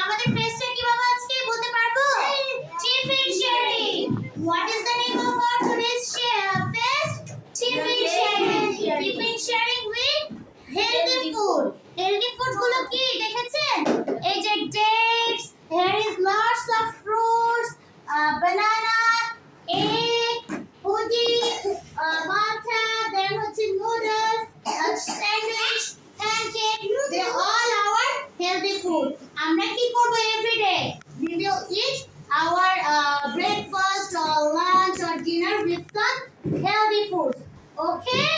আমাদের ফেস্টটা কি বাবা আজকে বলতে পারব? হোয়াট ইজ আমরা কি করব we will eat our uh, breakfast or lunch or dinner with some healthy food. okay?